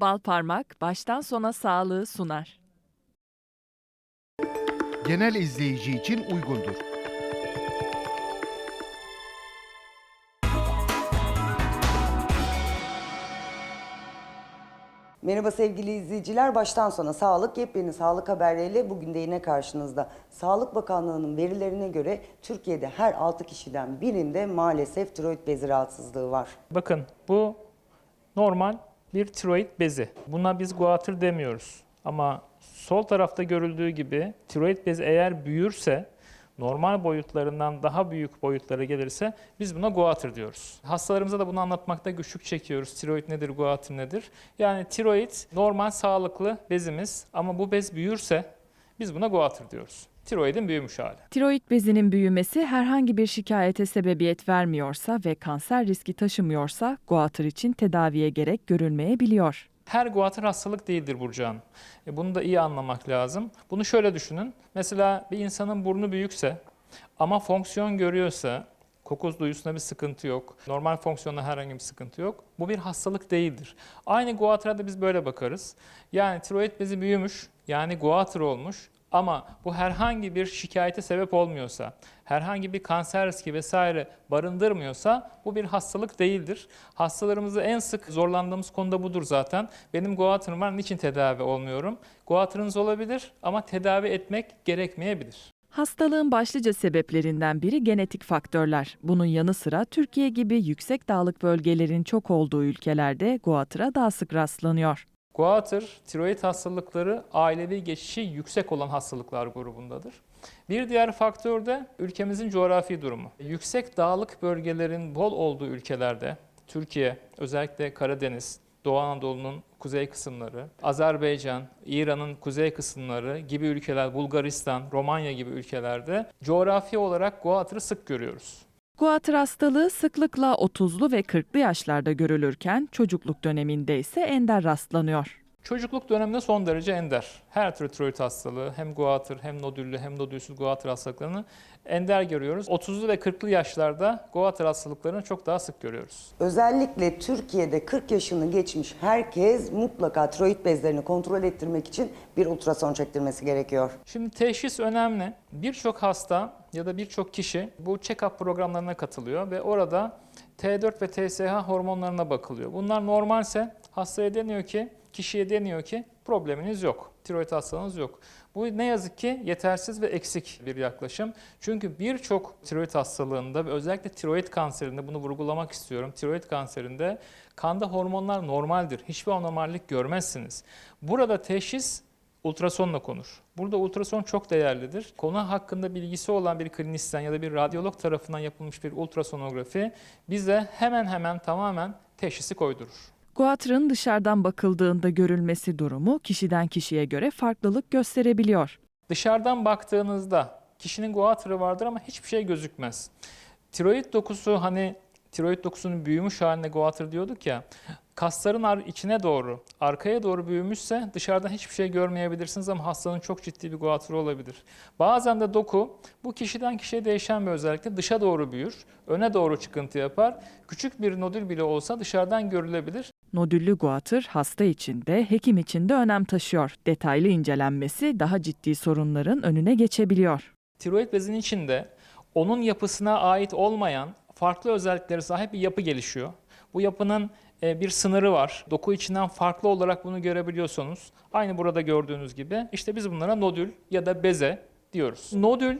Bal parmak baştan sona sağlığı sunar. Genel izleyici için uygundur. Merhaba sevgili izleyiciler. Baştan sona sağlık, yepyeni sağlık haberleriyle bugün de yine karşınızda. Sağlık Bakanlığı'nın verilerine göre Türkiye'de her 6 kişiden birinde maalesef tiroid bezi rahatsızlığı var. Bakın bu normal bir tiroid bezi. Buna biz guatr demiyoruz. Ama sol tarafta görüldüğü gibi tiroid bezi eğer büyürse normal boyutlarından daha büyük boyutlara gelirse biz buna guatr diyoruz. Hastalarımıza da bunu anlatmakta güçlük çekiyoruz. Tiroid nedir, guatr nedir? Yani tiroid normal sağlıklı bezimiz ama bu bez büyürse biz buna guatr diyoruz. Tiroidin büyümüş hali. Tiroid bezinin büyümesi herhangi bir şikayete sebebiyet vermiyorsa ve kanser riski taşımıyorsa guatr için tedaviye gerek görülmeyebiliyor. Her guatr hastalık değildir Burcu Hanım. E, Bunu da iyi anlamak lazım. Bunu şöyle düşünün. Mesela bir insanın burnu büyükse ama fonksiyon görüyorsa, koku duyusunda bir sıkıntı yok, normal fonksiyonda herhangi bir sıkıntı yok. Bu bir hastalık değildir. Aynı guatra da biz böyle bakarız. Yani tiroid bezi büyümüş, yani guatr olmuş ama bu herhangi bir şikayete sebep olmuyorsa, herhangi bir kanser riski vesaire barındırmıyorsa bu bir hastalık değildir. Hastalarımızı en sık zorlandığımız konuda budur zaten. Benim guatrım var, niçin tedavi olmuyorum? Guatrınız olabilir ama tedavi etmek gerekmeyebilir. Hastalığın başlıca sebeplerinden biri genetik faktörler. Bunun yanı sıra Türkiye gibi yüksek dağlık bölgelerin çok olduğu ülkelerde guatra daha sık rastlanıyor. Guatr, tiroid hastalıkları ailevi geçişi yüksek olan hastalıklar grubundadır. Bir diğer faktör de ülkemizin coğrafi durumu. Yüksek dağlık bölgelerin bol olduğu ülkelerde, Türkiye, özellikle Karadeniz, Doğu Anadolu'nun kuzey kısımları, Azerbaycan, İran'ın kuzey kısımları gibi ülkeler, Bulgaristan, Romanya gibi ülkelerde coğrafi olarak guatrı sık görüyoruz. Guatr hastalığı sıklıkla 30'lu ve 40'lı yaşlarda görülürken çocukluk döneminde ise ender rastlanıyor. Çocukluk döneminde son derece ender. Her türlü tiroid hastalığı hem guatr hem nodüllü hem nodülsüz guatr hastalıklarını ender görüyoruz. 30'lu ve 40'lı yaşlarda guatr hastalıklarını çok daha sık görüyoruz. Özellikle Türkiye'de 40 yaşını geçmiş herkes mutlaka tiroid bezlerini kontrol ettirmek için bir ultrason çektirmesi gerekiyor. Şimdi teşhis önemli. Birçok hasta ya da birçok kişi bu check-up programlarına katılıyor ve orada T4 ve TSH hormonlarına bakılıyor. Bunlar normalse hastaya deniyor ki, kişiye deniyor ki probleminiz yok. Tiroid hastalığınız yok. Bu ne yazık ki yetersiz ve eksik bir yaklaşım. Çünkü birçok tiroid hastalığında ve özellikle tiroid kanserinde bunu vurgulamak istiyorum. Tiroid kanserinde kanda hormonlar normaldir. Hiçbir anormallik görmezsiniz. Burada teşhis ultrasonla konur. Burada ultrason çok değerlidir. Konu hakkında bilgisi olan bir klinisyen ya da bir radyolog tarafından yapılmış bir ultrasonografi bize hemen hemen tamamen teşhisi koydurur. Guatr'ın dışarıdan bakıldığında görülmesi durumu kişiden kişiye göre farklılık gösterebiliyor. Dışarıdan baktığınızda kişinin guatrı vardır ama hiçbir şey gözükmez. Tiroid dokusu hani tiroid dokusunun büyümüş haline guatr diyorduk ya. Kasların ar- içine doğru, arkaya doğru büyümüşse dışarıdan hiçbir şey görmeyebilirsiniz ama hastanın çok ciddi bir guatrı olabilir. Bazen de doku bu kişiden kişiye değişen bir özellikle dışa doğru büyür, öne doğru çıkıntı yapar. Küçük bir nodül bile olsa dışarıdan görülebilir. Nodüllü guatr hasta için de hekim için de önem taşıyor. Detaylı incelenmesi daha ciddi sorunların önüne geçebiliyor. Tiroid bezinin içinde onun yapısına ait olmayan farklı özelliklere sahip bir yapı gelişiyor. Bu yapının e, bir sınırı var. Doku içinden farklı olarak bunu görebiliyorsunuz. Aynı burada gördüğünüz gibi. İşte biz bunlara nodül ya da beze diyoruz. Nodül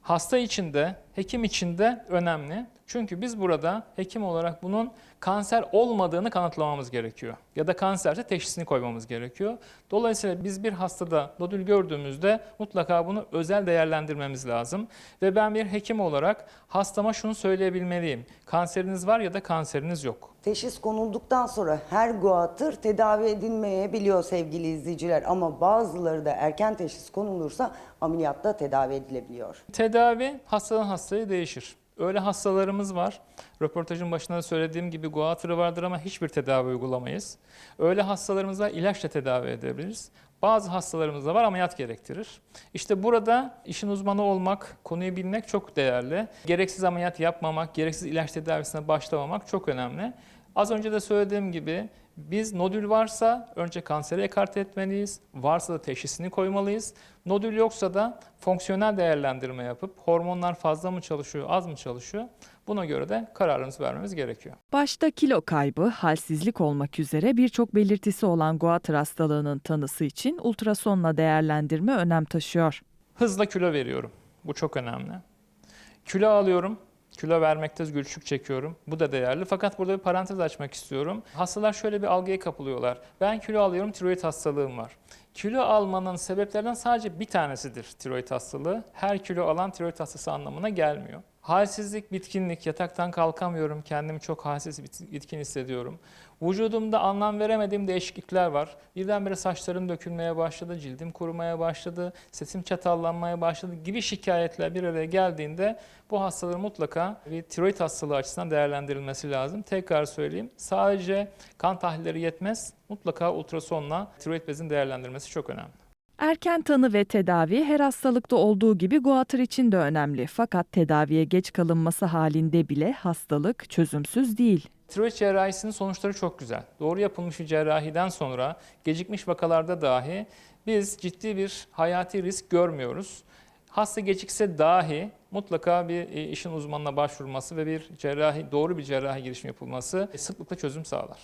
hasta içinde, hekim içinde önemli. Çünkü biz burada hekim olarak bunun kanser olmadığını kanıtlamamız gerekiyor. Ya da kanserse teşhisini koymamız gerekiyor. Dolayısıyla biz bir hastada nodül gördüğümüzde mutlaka bunu özel değerlendirmemiz lazım. Ve ben bir hekim olarak hastama şunu söyleyebilmeliyim. Kanseriniz var ya da kanseriniz yok. Teşhis konulduktan sonra her guatr tedavi edilmeyebiliyor sevgili izleyiciler ama bazıları da erken teşhis konulursa ameliyatta tedavi edilebiliyor. Tedavi hastadan hastaya değişir. Öyle hastalarımız var. Röportajın başında da söylediğim gibi guatrı vardır ama hiçbir tedavi uygulamayız. Öyle hastalarımız ilaçla tedavi edebiliriz. Bazı hastalarımız da var ameliyat gerektirir. İşte burada işin uzmanı olmak, konuyu bilmek çok değerli. Gereksiz ameliyat yapmamak, gereksiz ilaç tedavisine başlamamak çok önemli. Az önce de söylediğim gibi Biz nodül varsa önce kanseri ekarte etmeliyiz. Varsa da teşhisini koymalıyız. Nodül yoksa da fonksiyonel değerlendirme yapıp hormonlar fazla mı çalışıyor, az mı çalışıyor? Buna göre de kararımızı vermemiz gerekiyor. Başta kilo kaybı, halsizlik olmak üzere birçok belirtisi olan Goiter hastalığının tanısı için ultrasonla değerlendirme önem taşıyor. Hızla kilo veriyorum. Bu çok önemli. Kilo alıyorum. Kilo vermekte güçlük çekiyorum. Bu da değerli. Fakat burada bir parantez açmak istiyorum. Hastalar şöyle bir algıya kapılıyorlar. Ben kilo alıyorum, tiroid hastalığım var. Kilo almanın sebeplerinden sadece bir tanesidir tiroid hastalığı. Her kilo alan tiroid hastası anlamına gelmiyor. Halsizlik, bitkinlik, yataktan kalkamıyorum, kendimi çok halsiz, bit- bitkin hissediyorum. Vücudumda anlam veremediğim değişiklikler var. Birdenbire saçlarım dökülmeye başladı, cildim kurumaya başladı, sesim çatallanmaya başladı gibi şikayetler bir araya geldiğinde bu hastalığın mutlaka bir tiroid hastalığı açısından değerlendirilmesi lazım. Tekrar söyleyeyim, sadece kan tahlilleri yetmez, mutlaka ultrasonla tiroid bezin değerlendirilmesi çok önemli. Erken tanı ve tedavi her hastalıkta olduğu gibi Goiter için de önemli. Fakat tedaviye geç kalınması halinde bile hastalık çözümsüz değil. Tiroid cerrahisinin sonuçları çok güzel. Doğru yapılmış bir cerrahiden sonra gecikmiş vakalarda dahi biz ciddi bir hayati risk görmüyoruz. Hasta gecikse dahi mutlaka bir e, işin uzmanına başvurması ve bir cerrahi doğru bir cerrahi girişim yapılması sıklıkla çözüm sağlar.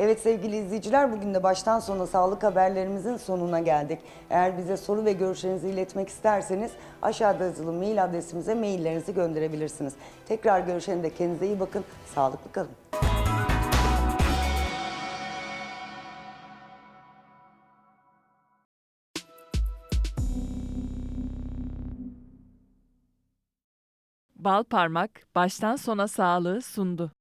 Evet sevgili izleyiciler bugün de baştan sona sağlık haberlerimizin sonuna geldik. Eğer bize soru ve görüşlerinizi iletmek isterseniz aşağıda yazılı mail adresimize maillerinizi gönderebilirsiniz. Tekrar görüşene de kendinize iyi bakın. Sağlıklı kalın. Bal parmak baştan sona sağlığı sundu.